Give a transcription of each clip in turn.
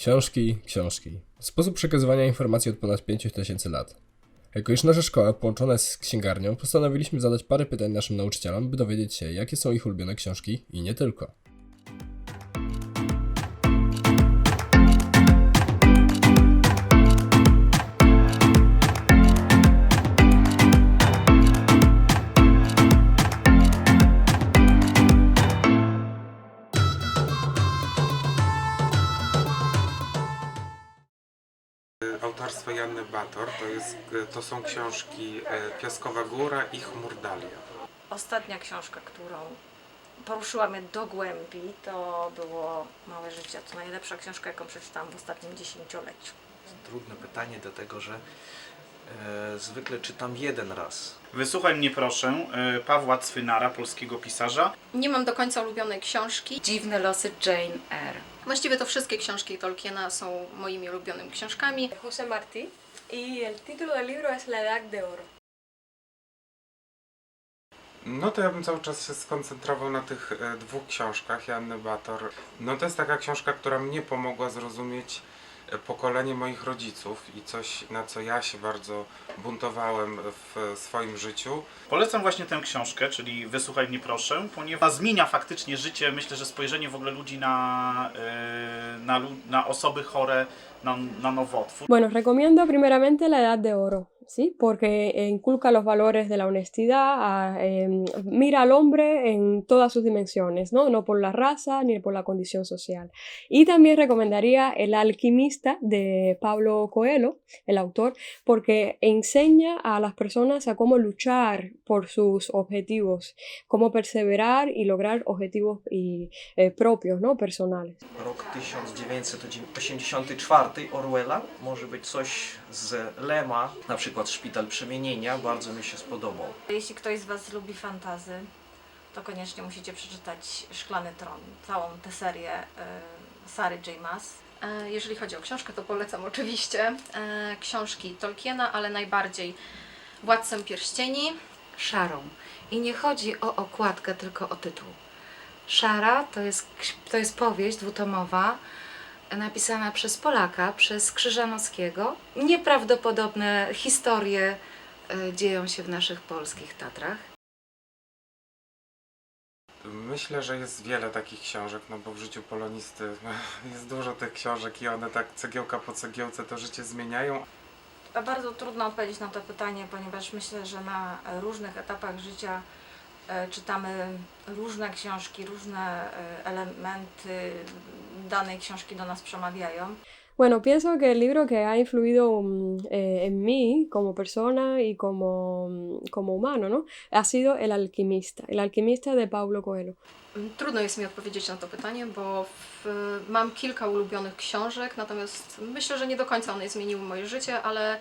Książki, książki. Sposób przekazywania informacji od ponad 5000 lat. Jako iż nasza szkoła połączona jest z księgarnią, postanowiliśmy zadać parę pytań naszym nauczycielom, by dowiedzieć się, jakie są ich ulubione książki i nie tylko. To, jest, to są książki e, Piaskowa Góra i Chmurdalia. Ostatnia książka, którą poruszyła mnie do głębi, to było Małe życie. To najlepsza książka, jaką przeczytałam w ostatnim dziesięcioleciu. Trudne pytanie, dlatego że e, zwykle czytam jeden raz. Wysłuchaj mnie proszę e, Pawła Cwynara, polskiego pisarza. Nie mam do końca ulubionej książki. Dziwne losy Jane Eyre. Właściwie to wszystkie książki Tolkiena są moimi ulubionymi książkami. José Martí y el título del libro es La Edad de Oro. No to ja bym cały czas się skoncentrował na tych e, dwóch książkach Janny Bator. No to jest taka książka, która mnie pomogła zrozumieć pokolenie moich rodziców i coś, na co ja się bardzo buntowałem w swoim życiu. Polecam właśnie tę książkę, czyli Wysłuchaj mnie proszę, ponieważ zmienia faktycznie życie, myślę, że spojrzenie w ogóle ludzi na, e, na, na osoby chore na, na nowotwór. Bueno, recomiendo primeramente La Edad de Oro, ¿sí? Porque inculca los valores de la honestidad, eh, mira al hombre en todas sus dimensiones, ¿no? No por la raza ni por la condición social. Y también recomendaría El alquimista de Pablo Coelho, el autor, porque enseña a las personas a cómo luchar por sus objetivos, cómo perseverar y lograr objetivos y, eh, propios, ¿no? Personales. Rok 1984 Orwella, może być coś z Lema, na przykład Szpital Przemienienia, bardzo mi się spodobał. Jeśli ktoś z Was lubi fantazy, to koniecznie musicie przeczytać Szklany Tron, całą tę serię y, Sary J. Maas. E, Jeżeli chodzi o książkę, to polecam oczywiście e, książki Tolkiena, ale najbardziej Władcę Pierścieni. Szarą. I nie chodzi o okładkę, tylko o tytuł. Szara to jest, to jest powieść dwutomowa napisana przez Polaka, przez Krzyżanowskiego. Nieprawdopodobne historie e, dzieją się w naszych polskich Tatrach. Myślę, że jest wiele takich książek, no bo w życiu polonisty jest dużo tych książek i one tak cegiełka po cegiełce to życie zmieniają. A Bardzo trudno odpowiedzieć na to pytanie, ponieważ myślę, że na różnych etapach życia e, czytamy różne książki, różne e, elementy danej książki do nas przemawiają. Bueno, pienso que el libro que ha influido mm, eh, en mí como persona y como, mm, como humano, ¿no? Ha sido El alquimista, El alquimista de Paulo Coelho. Trudno jest mi odpowiedzieć na to pytanie, bo w, mam kilka ulubionych książek, natomiast myślę, że nie do końca one zmieniły moje życie, ale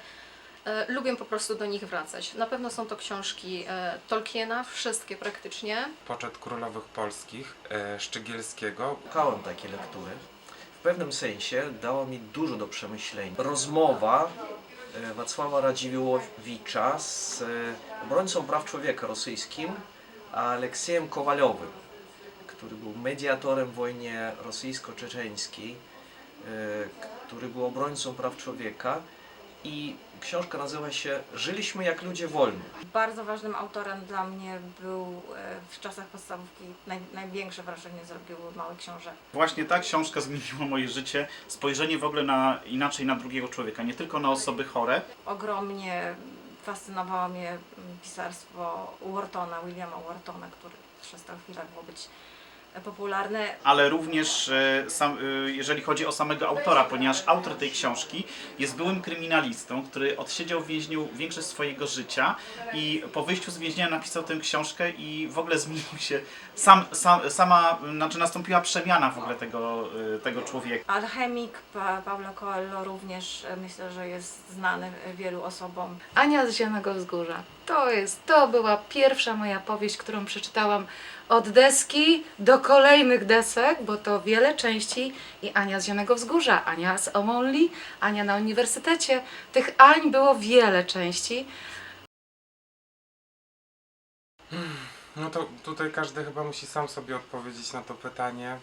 lubię po prostu do nich wracać. Na pewno są to książki e, Tolkiena, wszystkie praktycznie. Poczet Królowych Polskich, e, Szczygielskiego. Szukałem takiej lektury. W pewnym sensie dało mi dużo do przemyślenia. Rozmowa e, Wacława Radziwiłłowicza z e, obrońcą praw człowieka rosyjskim Aleksiejem Kowaliowym, który był mediatorem w wojnie rosyjsko-czeczeńskiej, e, który był obrońcą praw człowieka i książka nazywa się Żyliśmy jak ludzie wolni. Bardzo ważnym autorem dla mnie był e, w czasach podstawówki, naj, największe wrażenie zrobiły Małe Książę. Właśnie ta książka zmieniła moje życie, spojrzenie w ogóle na, inaczej na drugiego człowieka, nie tylko na osoby chore, Ogromnie fascynowało mnie pisarstwo Whartona, Williama Whartona, który przez tę chwilę było być e, popularny. ale również e, sam, e, jeżeli chodzi o samego autora, ponieważ autor tej książki jest byłym kryminalistą, który odsiedział w więźniu większość swojego życia i po wyjściu z więzienia napisał tę książkę i w ogóle zmienił się, sam, sam, sama, znaczy nastąpiła przemiana w ogóle tego, e, tego człowieka. Alchemik pa, Paulo Coelho również myślę, że jest znany wielu osobom. Ania z Zielonego Wzgórza. To jest, to była pierwsza moja powieść, którą przeczytałam od deski do kolejnych desek, bo to wiele części i Ania z Zielonego Wzgórza, Ania z Omonli, Ania na uniwersytecie. Tych Ań było wiele części. No to tutaj każdy chyba musi sam sobie odpowiedzieć na to pytanie.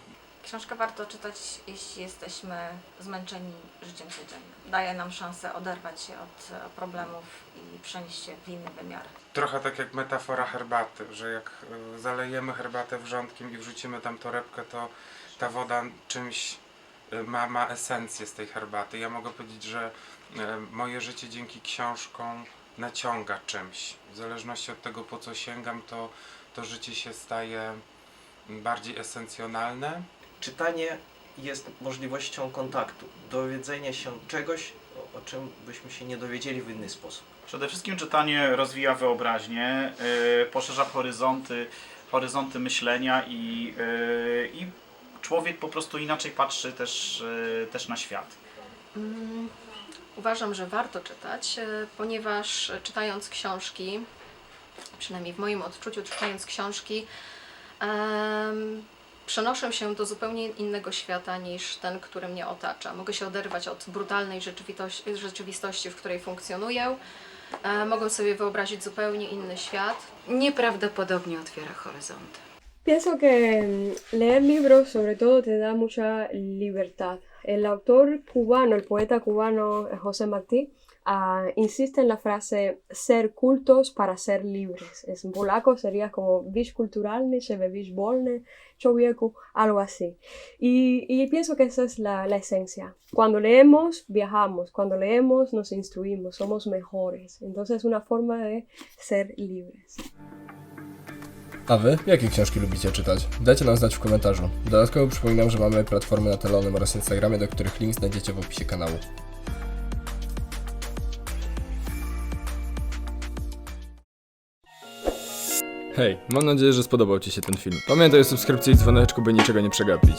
Książkę warto czytać, jeśli jesteśmy zmęczeni życiem codziennym. Daje nam szansę oderwać się od e, problemów i przenieść się w inny wymiar. Trochę tak jak metafora herbaty, że jak y, zalejemy herbatę wrzątkiem i wrzucimy tam torebkę, to ta woda czymś y, ma, ma esencję z tej herbaty. Ja mogę powiedzieć, że moje życie dzięki książkom naciąga czymś. W zależności od tego, po co sięgam, to, to życie się staje bardziej esencjonalne. Czytanie jest możliwością kontaktu, dowiedzenia się czegoś, o, czym byśmy się nie dowiedzieli w inny sposób. Przede wszystkim czytanie rozwija wyobraźnię, yy, poszerza horyzonty, horyzonty myślenia i, yy, i człowiek po prostu inaczej patrzy też, yy, też na świat. Mm, Uważam, że warto czytać, e, ponieważ czytając książki, przynajmniej w moim odczuciu, czytając książki, przenoszę się do zupełnie innego świata niż ten, który mnie otacza. Mogę się oderwać od brutalnej rzeczywistości, w której funkcjonuję. E, mogę sobie wyobrazić zupełnie inny świat. Nieprawdopodobnie otwiera horyzonty. Pienso que mm, leer libros sobre todo te da mucha libertad. El autor cubano, el poeta cubano eh, José Martí, ah, insiste en la frase ser cultos para ser libres. Es, en polaco sería como być kulturalny, żeby być wolny, algo así. Y, y pienso que esa es la, la esencia. Cuando leemos, viajamos. Cuando leemos, nos instruimos, somos mejores. Entonces es una forma de ser libres. A wy, jakie książki lubicie czytać? Dajcie nam znać w komentarzu. Dodatkowo przypominam, że mamy platformy na Telonym oraz Instagramie, do których link znajdziecie w opisie kanału. Hej, mam nadzieję, że spodobał Ci się ten film. Pamiętaj o subskrypcji i dzwoneczku, by niczego nie przegapić.